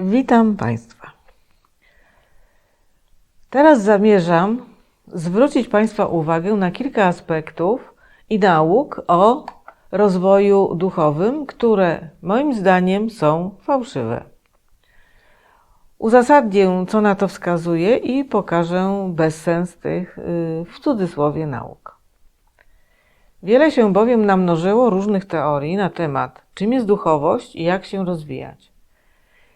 Witam Państwa. Teraz zamierzam zwrócić Państwa uwagę na kilka aspektów i nauk o rozwoju duchowym, które moim zdaniem są fałszywe. Uzasadnię, co na to wskazuje i pokażę bezsens tych y, w cudzysłowie nauk. Wiele się bowiem namnożyło różnych teorii na temat, czym jest duchowość i jak się rozwijać.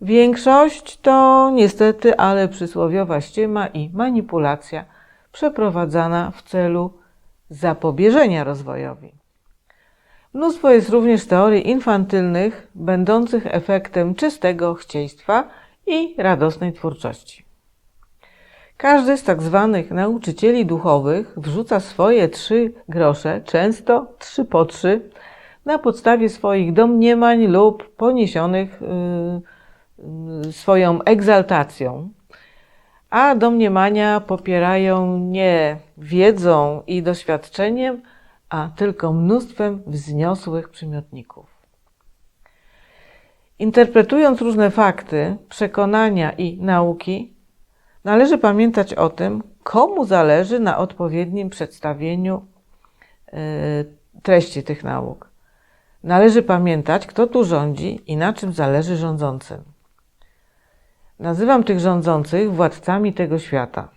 Większość to niestety, ale przysłowiowa ściema i manipulacja przeprowadzana w celu zapobieżenia rozwojowi. Mnóstwo jest również teorii infantylnych, będących efektem czystego chcieństwa i radosnej twórczości. Każdy z tak zwanych nauczycieli duchowych wrzuca swoje trzy grosze, często trzy po trzy, na podstawie swoich domniemań lub poniesionych yy, swoją egzaltacją, a domniemania popierają nie wiedzą i doświadczeniem, a tylko mnóstwem wzniosłych przymiotników. Interpretując różne fakty, przekonania i nauki, należy pamiętać o tym, komu zależy na odpowiednim przedstawieniu yy, treści tych nauk. Należy pamiętać, kto tu rządzi i na czym zależy rządzącym. Nazywam tych rządzących władcami tego świata.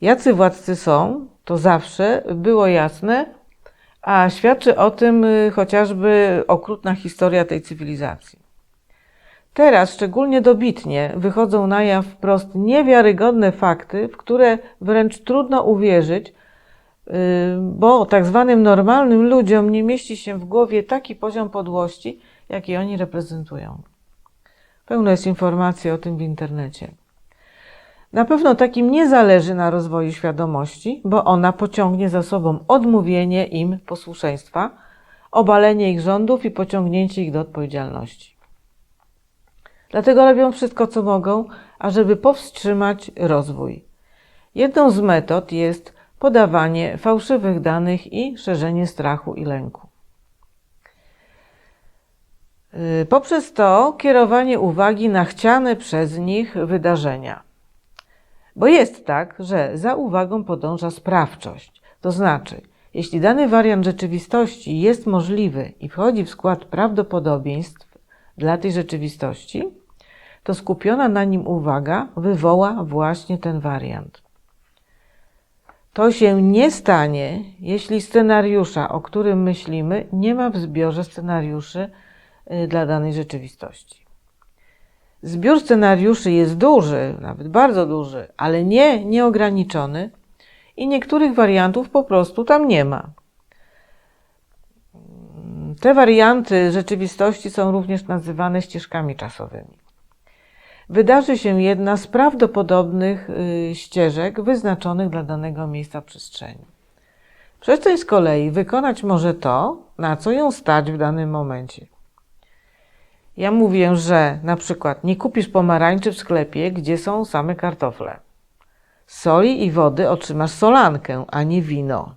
Jacy władcy są, to zawsze było jasne, a świadczy o tym y, chociażby okrutna historia tej cywilizacji. Teraz szczególnie dobitnie wychodzą na jaw wprost niewiarygodne fakty, w które wręcz trudno uwierzyć, y, bo tak zwanym normalnym ludziom nie mieści się w głowie taki poziom podłości, jaki oni reprezentują. Pełno jest informacji o tym w internecie. Na pewno takim nie zależy na rozwoju świadomości, bo ona pociągnie za sobą odmówienie im posłuszeństwa, obalenie ich rządów i pociągnięcie ich do odpowiedzialności. Dlatego robią wszystko, co mogą, ażeby powstrzymać rozwój. Jedną z metod jest podawanie fałszywych danych i szerzenie strachu i lęku. Y, poprzez to kierowanie uwagi na chciane przez nich wydarzenia. Bo jest tak, że za uwagą podąża sprawczość. To znaczy, jeśli dany wariant rzeczywistości jest możliwy i wchodzi w skład prawdopodobieństw dla tej rzeczywistości, to skupiona na nim uwaga wywoła właśnie ten wariant. To się nie stanie, jeśli scenariusza, o którym myślimy, nie ma w zbiorze scenariuszy dla danej rzeczywistości. Zbiór scenariuszy jest duży, nawet bardzo duży, ale nie nieograniczony i niektórych wariantów po prostu tam nie ma. Te warianty rzeczywistości są również nazywane ścieżkami czasowymi. Wydarzy się jedna z prawdopodobnych y, ścieżek wyznaczonych dla danego miejsca przestrzeni. Przestrzeń z kolei wykonać może to, na co ją stać w danym momencie. Ja mówię, że na przykład nie kupisz pomarańczy w sklepie, gdzie są same kartofle. Soli i wody otrzymasz solankę, a nie wino.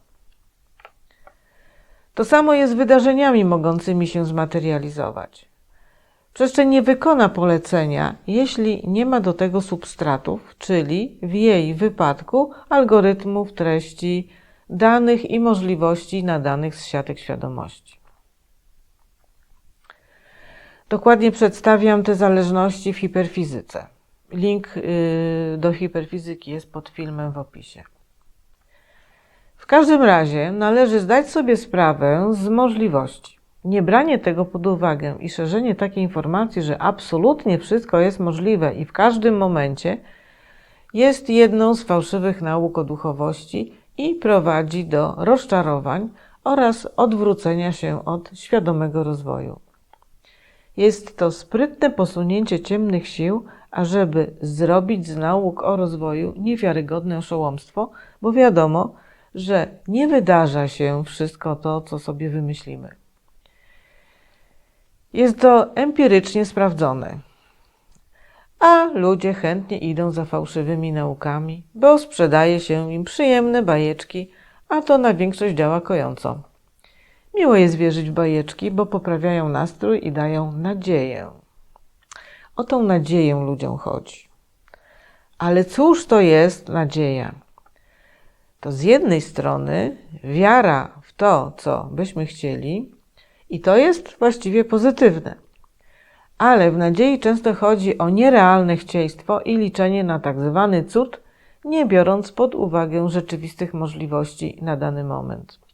To samo jest z wydarzeniami mogącymi się zmaterializować. Przestrzeń nie wykona polecenia, jeśli nie ma do tego substratów, czyli w jej wypadku algorytmów, treści, danych i możliwości nadanych z siatek świadomości. Dokładnie przedstawiam te zależności w hiperfizyce. Link y, do hiperfizyki jest pod filmem w opisie. W każdym razie należy zdać sobie sprawę z możliwości. Niebranie tego pod uwagę i szerzenie takiej informacji, że absolutnie wszystko jest możliwe i w każdym momencie, jest jedną z fałszywych nauk o duchowości i prowadzi do rozczarowań oraz odwrócenia się od świadomego rozwoju. Jest to sprytne posunięcie ciemnych sił, ażeby zrobić z nauk o rozwoju niewiarygodne oszołomstwo, bo wiadomo, że nie wydarza się wszystko to, co sobie wymyślimy. Jest to empirycznie sprawdzone. A ludzie chętnie idą za fałszywymi naukami, bo sprzedaje się im przyjemne bajeczki, a to na większość działa kojąco. Miło jest wierzyć w bajeczki, bo poprawiają nastrój i dają nadzieję. O tą nadzieję ludziom chodzi. Ale cóż to jest nadzieja? To z jednej strony wiara w to, co byśmy chcieli, i to jest właściwie pozytywne. Ale w nadziei często chodzi o nierealne chcieństwo i liczenie na tak zwany cud, nie biorąc pod uwagę rzeczywistych możliwości na dany moment.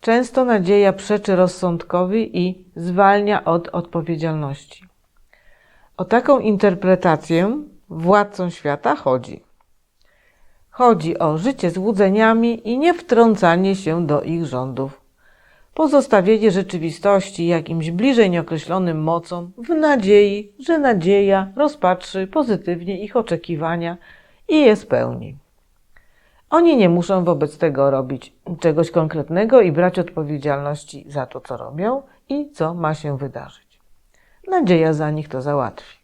Często nadzieja przeczy rozsądkowi i zwalnia od odpowiedzialności. O taką interpretację władcom świata chodzi. Chodzi o życie złudzeniami i nie wtrącanie się do ich rządów. Pozostawienie rzeczywistości jakimś bliżej nieokreślonym mocom w nadziei, że nadzieja rozpatrzy pozytywnie ich oczekiwania i je spełni. Oni nie muszą wobec tego robić czegoś konkretnego i brać odpowiedzialności za to, co robią i co ma się wydarzyć. Nadzieja za nich to załatwi.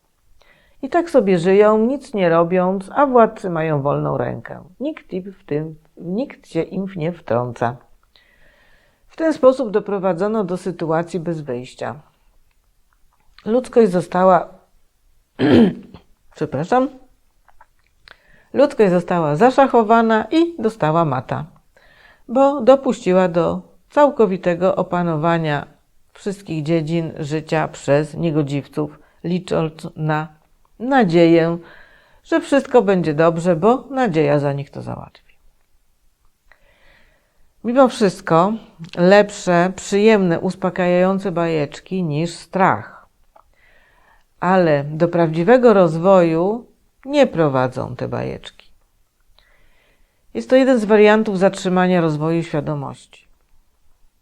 I tak sobie żyją, nic nie robiąc, a władcy mają wolną rękę. Nikt, im w tym, nikt się im nie wtrąca. W ten sposób doprowadzono do sytuacji bez wyjścia. Ludzkość została, przepraszam, ludzkość została zaszachowana i dostała mata, bo dopuściła do całkowitego opanowania wszystkich dziedzin życia przez niegodziwców, licząc na nadzieję, że wszystko będzie dobrze, bo nadzieja za nich to załatwi. Mimo wszystko lepsze, przyjemne, uspokajające bajeczki niż strach. Ale do prawdziwego rozwoju nie prowadzą te bajeczki. Jest to jeden z wariantów zatrzymania rozwoju świadomości.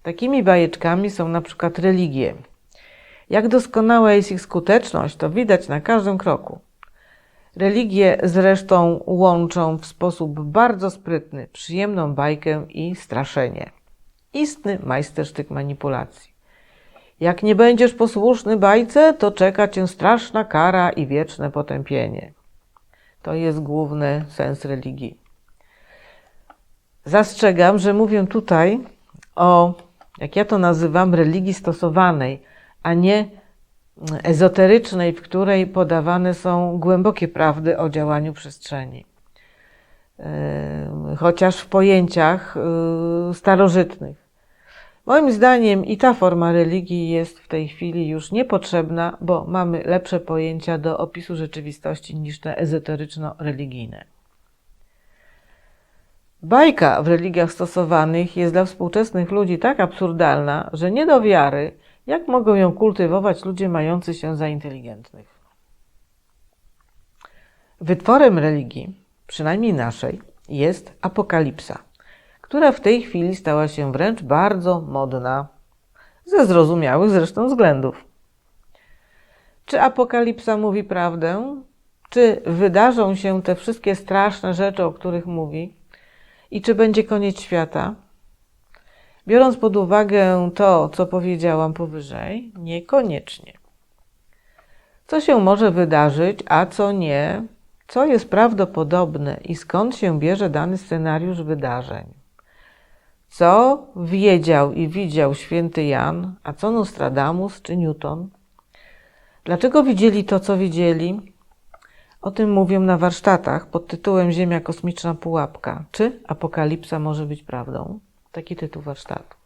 Takimi bajeczkami są na przykład religie. Jak doskonała jest ich skuteczność, to widać na każdym kroku. Religie zresztą łączą w sposób bardzo sprytny przyjemną bajkę i straszenie. Istny majstersztyk manipulacji. Jak nie będziesz posłuszny bajce, to czeka cię straszna kara i wieczne potępienie. To jest główny sens religii. Zastrzegam, że mówię tutaj o, jak ja to nazywam, religii stosowanej, a nie ezoterycznej, w której podawane są głębokie prawdy o działaniu przestrzeni. Chociaż w pojęciach y, starożytnych. Moim zdaniem i ta forma religii jest w tej chwili już niepotrzebna, bo mamy lepsze pojęcia do opisu rzeczywistości niż te ezoteryczno-religijne. Bajka w religiach stosowanych jest dla współczesnych ludzi tak absurdalna, że nie do wiary, jak mogą ją kultywować ludzie mający się za inteligentnych. Wytworem religii, przynajmniej naszej, jest apokalipsa, która w tej chwili stała się wręcz bardzo modna, ze zrozumiałych zresztą względów. Czy apokalipsa mówi prawdę? Czy wydarzą się te wszystkie straszne rzeczy, o których mówi? I czy będzie koniec świata? Biorąc pod uwagę to, co powiedziałam powyżej, niekoniecznie. Co się może wydarzyć, a co nie, co jest prawdopodobne i skąd się bierze dany scenariusz wydarzeń. Co wiedział i widział święty Jan, a co Nostradamus czy Newton? Dlaczego widzieli to, co widzieli? O tym mówię na warsztatach pod tytułem Ziemia kosmiczna pułapka. Czy apokalipsa może być prawdą? Taki tytuł warsztatu.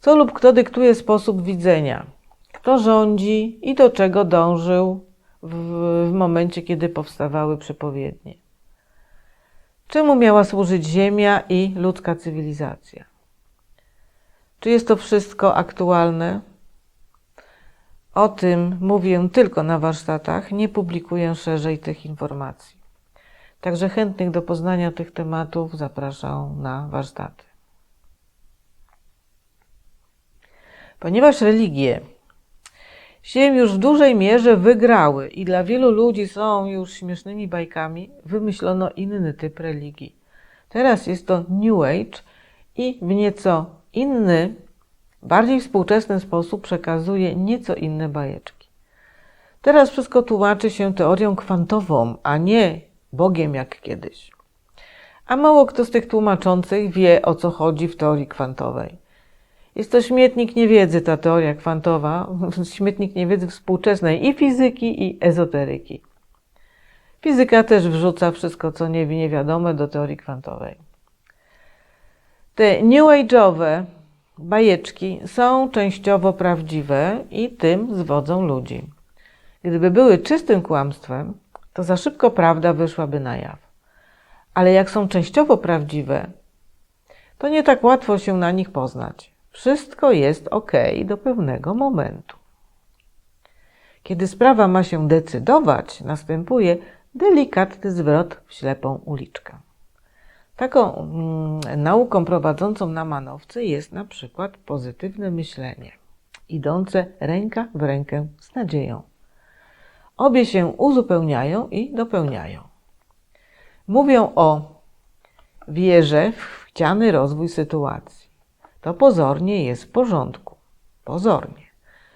Co lub kto dyktuje sposób widzenia? Kto rządzi i do czego dążył w, w momencie, kiedy powstawały przepowiednie? Czemu miała służyć Ziemia i ludzka cywilizacja? Czy jest to wszystko aktualne? O tym mówię tylko na warsztatach, nie publikuję szerzej tych informacji. Także chętnych do poznania tych tematów zapraszam na warsztaty. Ponieważ religie się już w dużej mierze wygrały i dla wielu ludzi są już śmiesznymi bajkami, wymyślono inny typ religii. Teraz jest to New Age i w nieco inny, bardziej współczesny sposób przekazuje nieco inne bajeczki. Teraz wszystko tłumaczy się teorią kwantową, a nie Bogiem jak kiedyś. A mało kto z tych tłumaczących wie, o co chodzi w teorii kwantowej. Jest to śmietnik niewiedzy, ta teoria kwantowa, śmietnik niewiedzy współczesnej i fizyki, i ezoteryki. Fizyka też wrzuca wszystko, co nie, niewiadome, do teorii kwantowej. Te new age'owe bajeczki są częściowo prawdziwe i tym zwodzą ludzi. Gdyby były czystym kłamstwem, to za szybko prawda wyszłaby na jaw. Ale jak są częściowo prawdziwe, to nie tak łatwo się na nich poznać. Wszystko jest ok do pewnego momentu. Kiedy sprawa ma się decydować, następuje delikatny zwrot w ślepą uliczkę. Taką mm, nauką prowadzącą na manowce jest na przykład pozytywne myślenie, idące ręka w rękę z nadzieją. Obie się uzupełniają i dopełniają. Mówią o wierze w chciany rozwój sytuacji. To pozornie jest w porządku. Pozornie.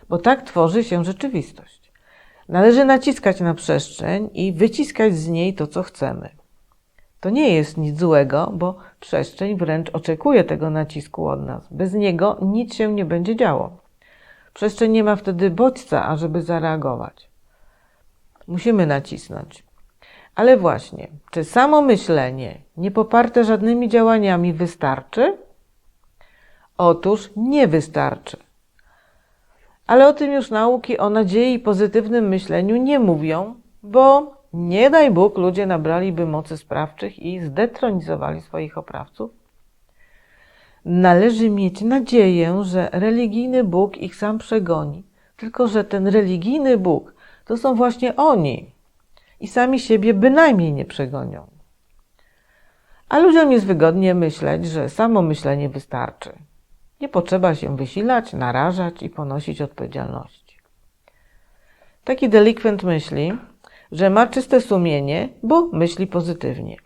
Bo tak tworzy się rzeczywistość. Należy naciskać na przestrzeń i wyciskać z niej to, co chcemy. To nie jest nic złego, bo przestrzeń wręcz oczekuje tego nacisku od nas. Bez niego nic się nie będzie działo. Przestrzeń nie ma wtedy bodźca, ażeby zareagować. Musimy nacisnąć. Ale właśnie, czy samo myślenie, nie poparte żadnymi działaniami, wystarczy? Otóż nie wystarczy. Ale o tym już nauki o nadziei i pozytywnym myśleniu nie mówią, bo nie daj Bóg ludzie nabraliby mocy sprawczych i zdetronizowali swoich oprawców. Należy mieć nadzieję, że religijny Bóg ich sam przegoni, tylko że ten religijny Bóg to są właśnie oni i sami siebie bynajmniej nie przegonią. A ludziom jest wygodnie myśleć, że samo myślenie wystarczy. Nie potrzeba się wysilać, narażać i ponosić odpowiedzialności. Taki delikwent myśli, że ma czyste sumienie, bo myśli pozytywnie.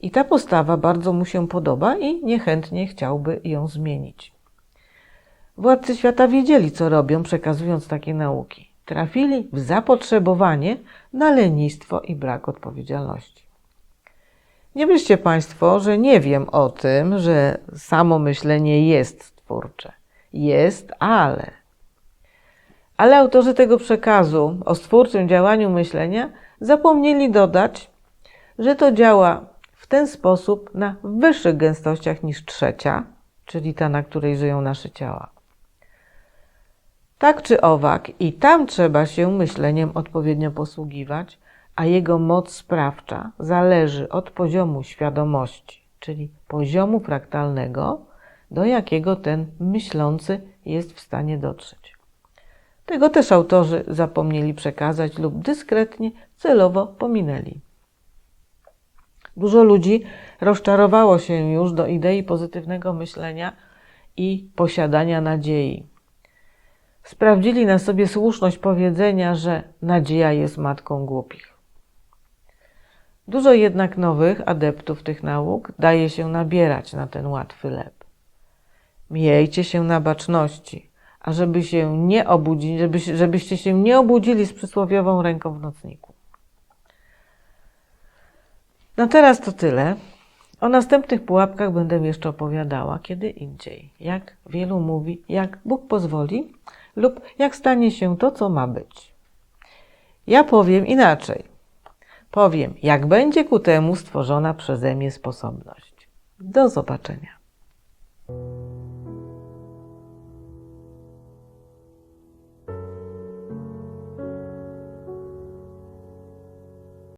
I ta postawa bardzo mu się podoba i niechętnie chciałby ją zmienić. Władcy świata wiedzieli, co robią, przekazując takie nauki. Trafili w zapotrzebowanie na lenistwo i brak odpowiedzialności. Nie myślcie Państwo, że nie wiem o tym, że samo myślenie jest twórcze. Jest, ale. Ale autorzy tego przekazu o stwórczym działaniu myślenia zapomnieli dodać, że to działa w ten sposób na wyższych gęstościach niż trzecia, czyli ta, na której żyją nasze ciała. Tak czy owak, i tam trzeba się myśleniem odpowiednio posługiwać, a jego moc sprawcza zależy od poziomu świadomości, czyli poziomu fraktalnego, do jakiego ten myślący jest w stanie dotrzeć. Tego też autorzy zapomnieli przekazać lub dyskretnie, celowo pominęli. Dużo ludzi rozczarowało się już do idei pozytywnego myślenia i posiadania nadziei. Sprawdzili na sobie słuszność powiedzenia, że nadzieja jest matką głupich. Dużo jednak nowych adeptów tych nauk daje się nabierać na ten łatwy lep. Miejcie się na baczności, ażeby się nie obudzić, żeby, żebyście się nie obudzili z przysłowiową ręką w nocniku. No teraz to tyle. O następnych pułapkach będę jeszcze opowiadała kiedy indziej. Jak wielu mówi, jak Bóg pozwoli lub jak stanie się to, co ma być. Ja powiem inaczej. Powiem, jak będzie ku temu stworzona przeze mnie sposobność. Do zobaczenia.